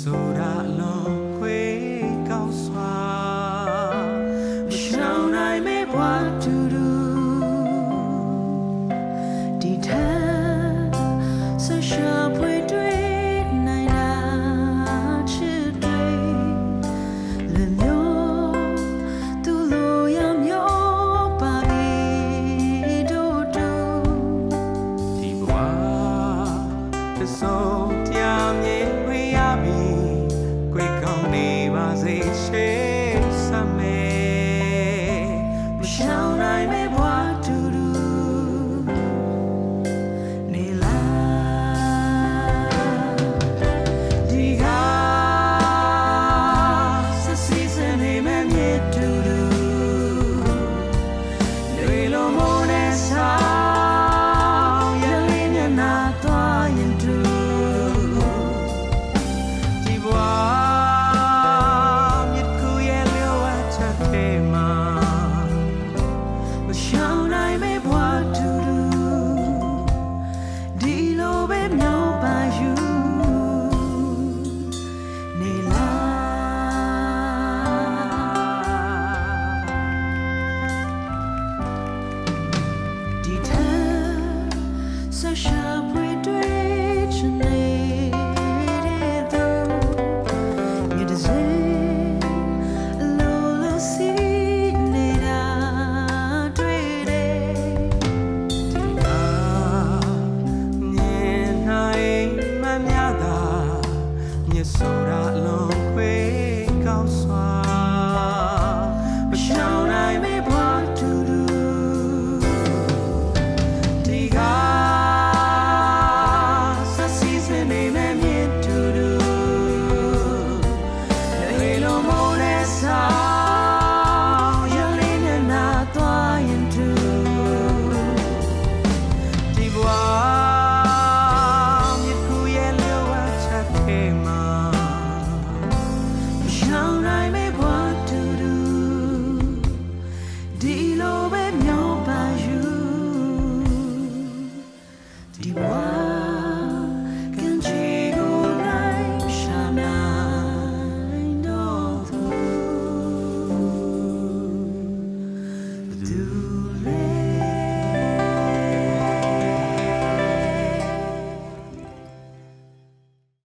ဆိုတာလွန်ခွေကောက်စွာမရှောင်နိုင်မေဘွားသူ Do you want?